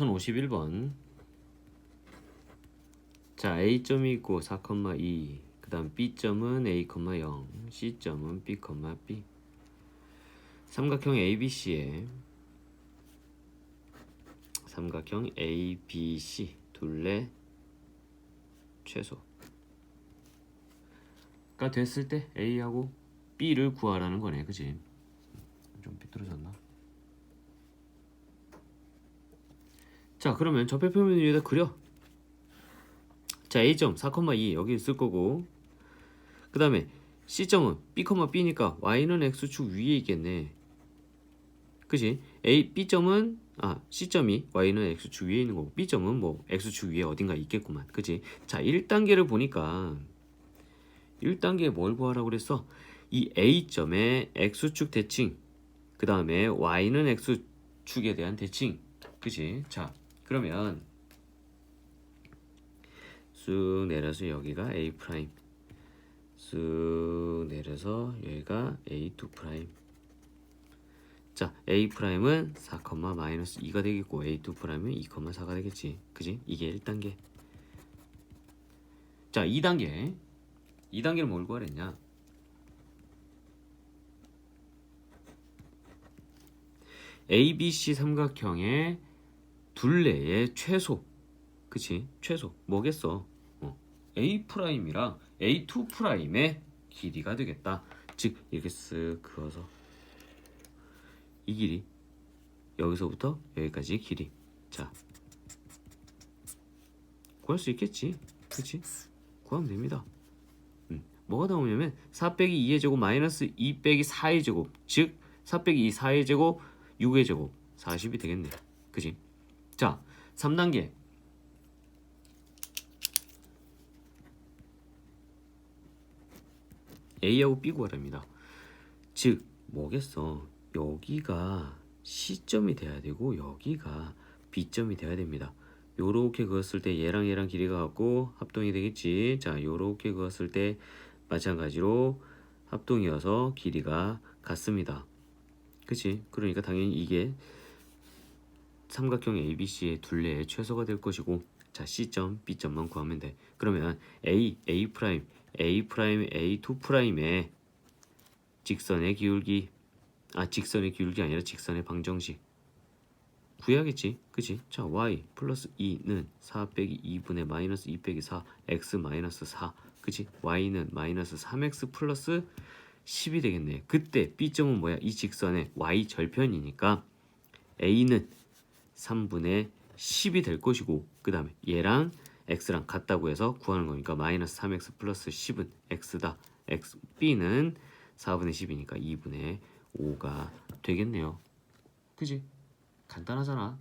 1051번. 자 A점이 있고 4,2 그 다음 B점은 A,0 C점은 B, B. 삼각형 ABC에 삼각형 ABC 둘레 최소가 됐을 때 A하고 B를 구하라는 거네 그지? 좀 삐뚤어졌나 자 그러면 접해표면 위에다 그려. 자 A점 4,2 여기 있을 거고. 그 다음에 C점은 B, B니까 Y는 X축 위에 있겠네. 그지 A, B점은 아 C점이 Y는 X축 위에 있는 거고 B점은 뭐 X축 위에 어딘가 있겠구만. 그지 자 1단계를 보니까 1단계에 뭘 구하라고 그랬어? 이 A점의 X축 대칭 그 다음에 Y는 X축에 대한 대칭. 그지 자 그러면 쑥 내려서 여기가 A 프라임. 쑥 내려서 여기가 A2 프라임. 자 A 프라임은 4, 마이너스 2가 되겠고 A2 프라임은 2, 4가 되겠지. 그지? 이게 1단계. 자 2단계. 2단계는 뭘 구하랬냐? ABC 삼각형의 둘레의 최소. 그치? 최소. 뭐겠어? 어. A 프라임이랑 A2 프라임의 길이가 되겠다. 즉 이렇게 쓱 그어서. 이 길이. 여기서부터 여기까지 길이. 자. 구할 수 있겠지? 그치? 구하면 됩니다. 음, 뭐가 나오냐면 4 빼기 2의 제곱 마이너스 2 빼기 4의 제곱. 즉4 빼기 2 4의 제곱 6의 제곱. 40이 되겠네. 그지 자 3단계. A하고 B 구하랍니다. 즉 뭐겠어? 여기가 C점이 돼야 되고 여기가 B점이 돼야 됩니다. 요렇게 그었을 때 얘랑 얘랑 길이가 같고 합동이 되겠지? 자 요렇게 그었을 때 마찬가지로 합동이어서 길이가 같습니다. 그치? 그러니까 당연히 이게 삼각형 ABC의 둘레의 최소가 될 것이고 자 C점, B점만 구하면 돼. 그러면 A, A 프라임, A 프라임, A2 프라임의 직선의 기울기 아 직선의 기울기 아니라 직선의 방정식. 구해야겠지? 그치? 자 y 플러스 2는 4 빼기 2분의 마이너스 2 빼기 4 x 마이너스 4 그치? Y는 마이너스 3x 플러스 10이 되겠네. 그때 b점은 뭐야? 이 직선의 y 절편이니까 a는 3분의 10이 될 것이고 그 다음에 얘랑 x랑 같다고 해서 구하는 거니까 마이너스 3x 플러스 10은 x다. x b는 4분의 10이니까 2분의 5가 되겠네요. 그지? 간단하잖아